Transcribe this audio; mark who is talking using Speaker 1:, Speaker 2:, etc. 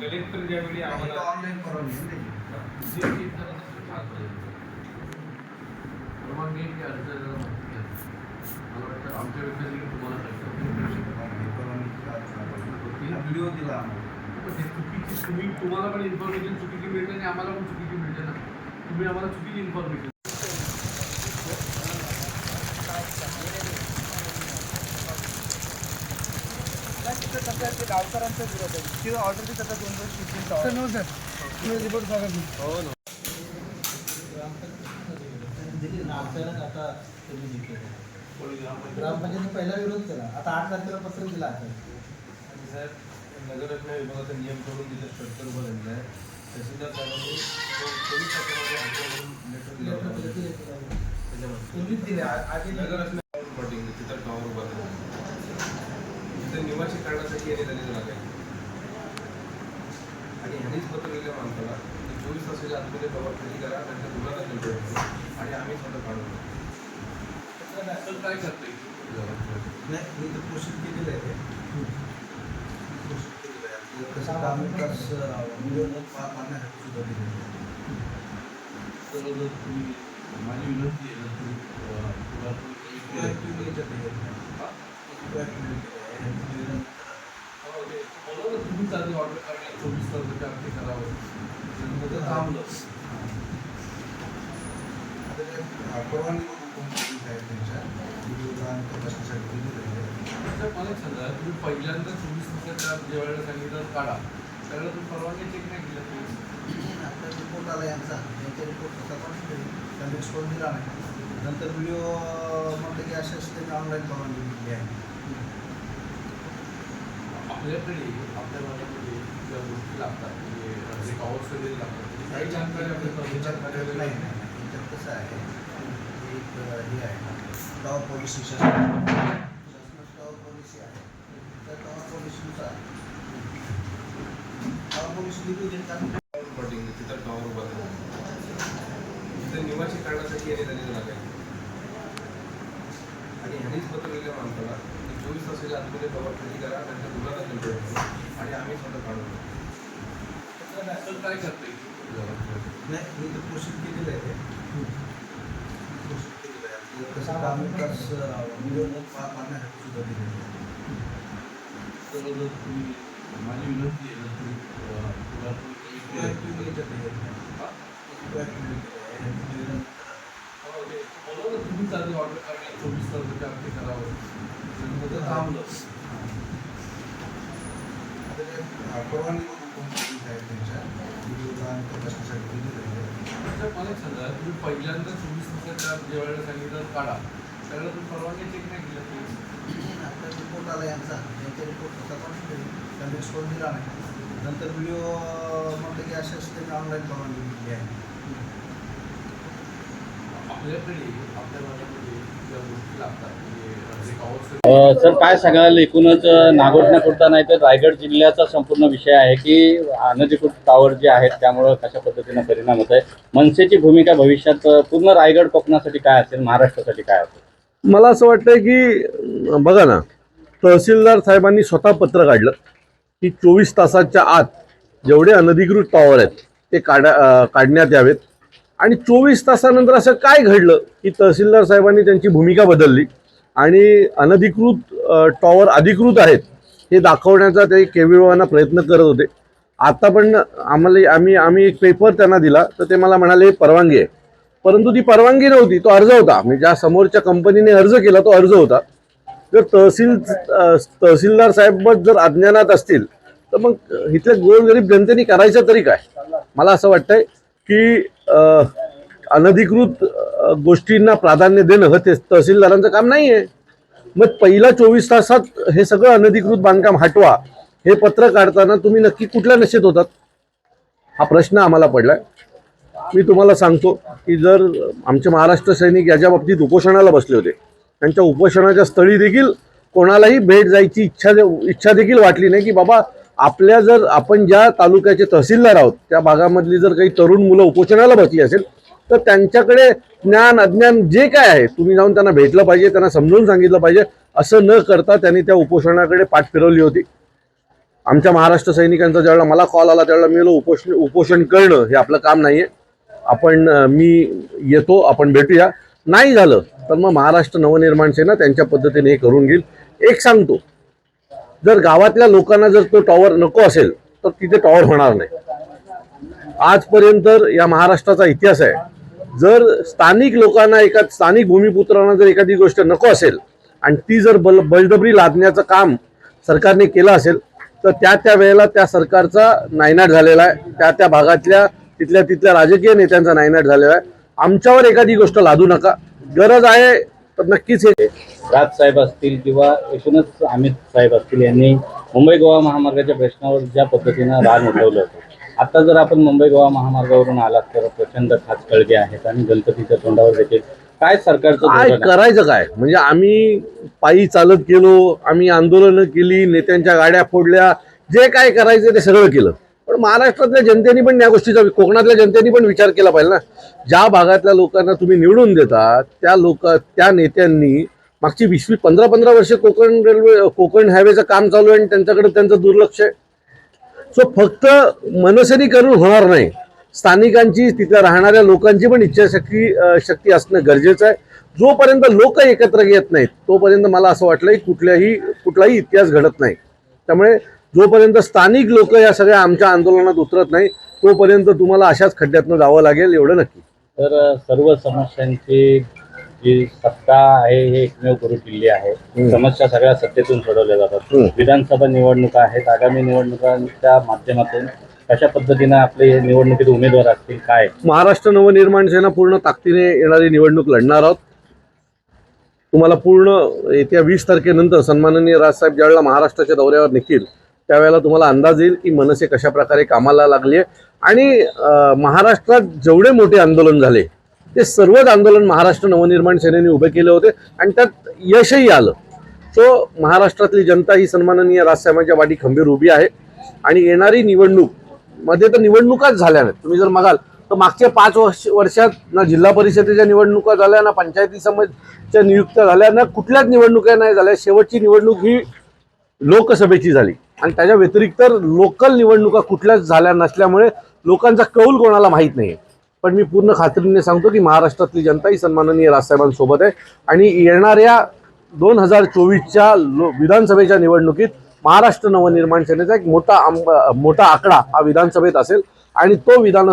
Speaker 1: Collector ज्यावेळी आम्हाला
Speaker 2: online परवानगी
Speaker 3: की अर्ज जरा माहिती घ्या. मला वाटतं आमच्या तुम्हाला?
Speaker 2: व्हिडिओ दिला
Speaker 3: पण हे चुकीची तुम्ही तुम्हाला पण इन्फॉर्मेशन चुकीची मिळते आणि आम्हाला पण चुकीची मिळते ना तुम्ही आम्हाला चुकीची इन्फॉर्मेशन
Speaker 4: गावकऱ्यांचा विरोध आहे ती दोन रिपोर्ट सांगा
Speaker 5: ग्रामपंचायतीने पहिला विरोध केला. आता आठ तारखेला पत्र दिला आहे.
Speaker 6: साहेब नगररत्न विभागाचा नियम करून तिथे स्ट्रक्चर बनवलेलं आहे तहसीलदार साहेबांनी लेटर दिलं.
Speaker 5: दिलं दिलं.
Speaker 6: त्याच्यामध्ये
Speaker 5: दिले आ- आधी
Speaker 6: प्लॉटिंग तिथं टॉवर उभा. तिथं निवासी झालेलं आणि ह्यांनीच पत्र दिलं माणसाला. की चोवीस तासाच्या आतमध्ये टॉवर खाली करा नंतर गुन्हा दाखल आणि आम्ही स्वतः काढू
Speaker 3: तर काय करते
Speaker 2: नाही मी तर घोषित केलेलं आहे ते घोषित केलेलं आहे आपलं कसं दहा मिनिटास व्हिडिओ पार पाडण्यासाठी सुद्धा दिलेलं आहे
Speaker 3: तर जर तुम्ही माझी विनंती आहे जर तुम्ही अं, पुढाकार
Speaker 2: किंवा
Speaker 3: केला-
Speaker 2: ऍक्टिव्ह याच्यात हे आहे. किंवा ऍक्टिव्ह केलं आहे. ह्यांचं निवेदन
Speaker 3: हो, ते बोला ना, तुम्हीच आधी ऑर्डर करणे चोवीस तासाच्या आधी करावं तर थांबलं
Speaker 2: आता ते परवानगी आहे त्यांच्या. तपासणीसाठी
Speaker 3: मला एक सांगा. तुम्ही पहिल्यांदा चोवीस आत ज्या वेळेला सांगितलं काढा. त्यावेळेला तुम्ही परवानगी चेक नाही केलं
Speaker 2: आपला. रिपोर्ट आला यांचा. यांचा रिपोर्ट होता पण त्यांनी रिस्पॉन्स दिला नाही. नंतर व्हिडिओ म्हटलं की अशा त्यांनी ऑनलाईन परवानगी दिली आहे.
Speaker 3: आपल्याकडे आपल्या भागामध्ये ज्या गोष्टी लागतात म्हणजे कॉवर्स वगैरे लागतात काही जानकारी आपल्या
Speaker 2: याच्यात
Speaker 3: तहसीलदार
Speaker 2: नाही नाही. याच्यात कसं आहे. हे आहे टॉवर पॉलिसी टॉवर पॉलिसी आहे. त्या टॉवर पॉलिसीनुसार टॉवर पॉलिसी
Speaker 6: प्लॉटिंग तिथं टॉवर उभा केला. तिथं निवासी जागा आहे आणि ह्यांनीच पत्र दिलं माणसाला की चोवीस तासाच्या आतमध्ये टॉवर खाली करा नंतर गुन्हा दाखल करू आणि आम्ही स्वतः काढू
Speaker 3: तर काय करते
Speaker 2: नाही मी तर घोषित केलेलं आहे ते घोषित केलेलं आहे आपलं कसं दहा मिनिटास व्हिडिओ पार पाडण्यासाठी सुद्धा दिलेलं आहे
Speaker 3: तर जर तुम्ही माझी विनंती आहे जर तुम्ही अं, पुढाकार
Speaker 2: किंवा ऍक्टिव्ह याच्यात हे आहे. किंवा ऍक्टिव्ह केलं आहे. ह्यांचं निवेदन
Speaker 3: हो, ते बोला ना, तुम्हीच आधी ऑर्डर करणे चोवीस तासाच्या आधी करावं तर थांबलं
Speaker 2: आता ते परवानगी बघू कोणती आहे त्यांच्या व्हिडिओला आणि तपासणीसाठी दिलेलं आहे
Speaker 3: तर मला एक सांगा तुम्ही पहिल्यांदा चोवीस तासाच्या आत सांगितलं काढा त्यावेळेला तुम्ही परवानगी चेक नाही केलं तुम्ही
Speaker 2: आपला रिपोर्ट आला यांचा यांचा रिपोर्ट होता पण त्यांनी रिस्पॉन्स दिला नाही नंतर व्हिडिओ म्हटलं की अशा त्यांनी ऑनलाईन परवानगी दिली आहे
Speaker 3: आपल्याकडे आपल्या भागामध्ये ज्या गोष्टी लागतात म्हणजे
Speaker 7: अ, सर काय सांगाल? एकूणच अ, नागोठणा खुर्दा नाही तर रायगड जिल्ह्याचा संपूर्ण विषय आहे की अनधिकृत टावर जे आहेत त्यामुळं कशा पद्धतीनं परिणाम होत आहे मनसेची भूमिका भविष्यात पूर्ण रायगड कोकणासाठी काय असेल? महाराष्ट्रासाठी काय असेल?
Speaker 8: मला असं वाटतंय की बघा ना तहसीलदार साहेबांनी स्वतः पत्र काढलं की चोवीस तासाच्या आत जेवढे अनधिकृत टॉवर आहेत ते काढा काढण्यात यावेत. आणि चोवीस तासानंतर असं काय घडलं की तहसीलदार साहेबांनी त्यांची भूमिका बदलली? आणि अनधिकृत टॉवर अधिकृत आहेत हे दाखवण्याचा ते केविळवाना प्रयत्न करत होते. आता पण आम्हाला आम्ही आम्ही एक पेपर त्यांना दिला तर ते मला म्हणाले "हे परवानगी आहे. परंतु ती परवानगी नव्हती तो अर्ज होता. म्हणजे ज्या समोरच्या कंपनीने अर्ज केला तो अर्ज होता. जर तहसील तहसीलदार साहेब जर अज्ञानात असतील तर मग इथल्या गोरगरीब जनतेने करायचं तरी काय? मला असं वाटतंय की अनधिकृत गोष्टींना प्राधान्य देणं हे तहसीलदारांचं काम नाही आहे मग पहिल्या चोवीस तासात हे सगळं अनधिकृत बांधकाम हटवा हे पत्र काढताना तुम्ही नक्की कुठल्या नशेत होतात? हा प्रश्न आम्हाला पडलाय. मी तुम्हाला सांगतो की जर आमचे महाराष्ट्र सैनिक याच्या बाबतीत उपोषणाला बसले होते त्यांच्या उपोषणाच्या स्थळी देखील कोणालाही भेट जायची इच्छा इच्छा देखील वाटली नाही की बाबा आपल्या जर आपण ज्या तालुक्याचे तहसीलदार आहोत त्या भागामधली जर काही तरुण मुलं उपोषणाला बसली असेल तर त्यांच्याकडे ज्ञान अज्ञान जे काय आहे तुम्ही जाऊन त्यांना भेटलं पाहिजे त्यांना समजून सांगितलं पाहिजे. असं न करता त्यांनी त्या उपोषणाकडे पाठ फिरवली होती. आमच्या महाराष्ट्र सैनिकांचा ज्यावेळेला मला कॉल आला त्यावेळेला मी उपोषण उपोषण करणं हे आपलं काम नाही आहे आपण मी येतो आपण भेटूया. नाही झालं तर मग महाराष्ट्र नवनिर्माण सेना त्यांच्या पद्धतीने हे करून घेईल. एक सांगतो जर गावातल्या लोकांना जर तो टॉवर नको असेल तर तिथे टॉवर होणार नाही. आजपर्यंत या महाराष्ट्राचा इतिहास आहे जर स्थानिक लोकांना एका स्थानिक भूमिपुत्रांना जर एखादी गोष्ट नको असेल आणि ती जर बल बळजबरी लादण्याचं काम सरकारने केलं असेल तर त्या त्या वेळेला त्या सरकारचा नायनाट झालेला आहे. त्या त्या भागातल्या तिथल्या तिथल्या राजकीय नेत्यांचा नायनाट झालेला आहे. आमच्यावर एखादी गोष्ट लादू नका. गरज आहे तर नक्कीच हे
Speaker 7: राज साहेब असतील किंवा एकूणच अमित साहेब असतील यांनी मुंबई गोवा महामार्गाच्या प्रश्नावर ज्या पद्धतीनं रान उठवलं होतं. आता जर आपण मुंबई गोवा महामार्गावरून आलात तर प्रचंड खाचकळगे आहेत आणि गणपतीच्या तोंडावर देखील काय सरकारचं
Speaker 8: काय
Speaker 7: धोरण आहे?
Speaker 8: करायचं काय? म्हणजे आम्ही पायी चालत गेलो आम्ही आंदोलनं केली नेत्यांच्या गाड्या फोडल्या जे काय करायचं ते सगळं केलं. पण महाराष्ट्रातल्या जनतेने पण या गोष्टीचा कोकणातल्या जनतेने पण विचार केला पाहिजे ना. ज्या भागातल्या लोकांना तुम्ही निवडून देता त्या लोक त्या नेत्यांनी मागची वीस वीस पंधरा पंधरा वर्ष कोकण रेल्वे कोकण हायवेचं काम चालू आहे आणि त्यांच्याकडे त्यांचं दुर्लक्ष आहे. सो फक्त मनसरीकरण होणार नाही. स्थानिकांची तिथल्या राहणाऱ्या लोकांची पण इच्छाशक्ती शक्ती असणं गरजेचं आहे. जोपर्यंत लोक एकत्र येत नाहीत तोपर्यंत मला असं वाटलं की कुठल्याही कुठलाही इतिहास घडत नाही. त्यामुळे जोपर्यंत स्थानिक लोक या सगळ्या आमच्या आंदोलनात उतरत नाही तोपर्यंत तुम्हाला अशाच खड्ड्यातनं जावं लागेल एवढं नक्की.
Speaker 7: तर सर्व समस्यांची जी सत्ता आहे हे एकमेव गुरु किल्ली आहे. समस्या सगळ्या सत्तेतून सोडवल्या जातात. विधानसभा निवडणुका आहेत आगामी निवडणुकांच्या माध्यमातून कशा पद्धतीनं आपले निवडणुकीत उमेदवार असतील काय?
Speaker 8: महाराष्ट्र नवनिर्माण सेना पूर्ण ताकदीने येणारी निवडणूक लढणार आहोत. तुम्हाला पूर्ण येत्या वीस तारखेनंतर सन्माननीय राजसाहेब ज्यावेळेला महाराष्ट्राच्या दौऱ्यावर निघतील त्यावेळेला तुम्हाला अंदाज येईल की मनसे कशा प्रकारे कामाला लागली आहे आणि महाराष्ट्रात जेवढे मोठे आंदोलन झाले ते सर्वच आंदोलन महाराष्ट्र नवनिर्माण सेनेने उभे केले होते आणि त्यात यशही आलं. सो महाराष्ट्रातली जनता ही सन्माननीय राजसाहेबांच्या वाटी खंबीर उभी आहे आणि येणारी निवडणूकमध्ये तर निवडणुकाच झाल्या नाहीत. तुम्ही जर बघाल तर मागच्या पाच वर्ष वर्षात ना जिल्हा परिषदेच्या निवडणुका झाल्या ना पंचायती समाजच्या नियुक्त्या झाल्या ना कुठल्याच निवडणुका नाही झाल्या. शेवटची निवडणूक ही लोकसभेची झाली. आणि त्याच्या व्यतिरिक्त लोकल निवडणुका कुठल्याच झाल्या नसल्यामुळे लोकांचा कौल कोणाला माहीत नाही पण मी पूर्ण खात्रीने सांगतो की महाराष्ट्रातली जनता ही सन्माननीय राजसाहेबांसोबत आहे. आणि येणाऱ्या दोन हजार चोवीसच्या लो विधानसभेच्या निवडणुकीत महाराष्ट्र नवनिर्माण सेनेचा एक मोठा आंब मोठा आकडा हा विधानसभेत असेल. आणि तो विधान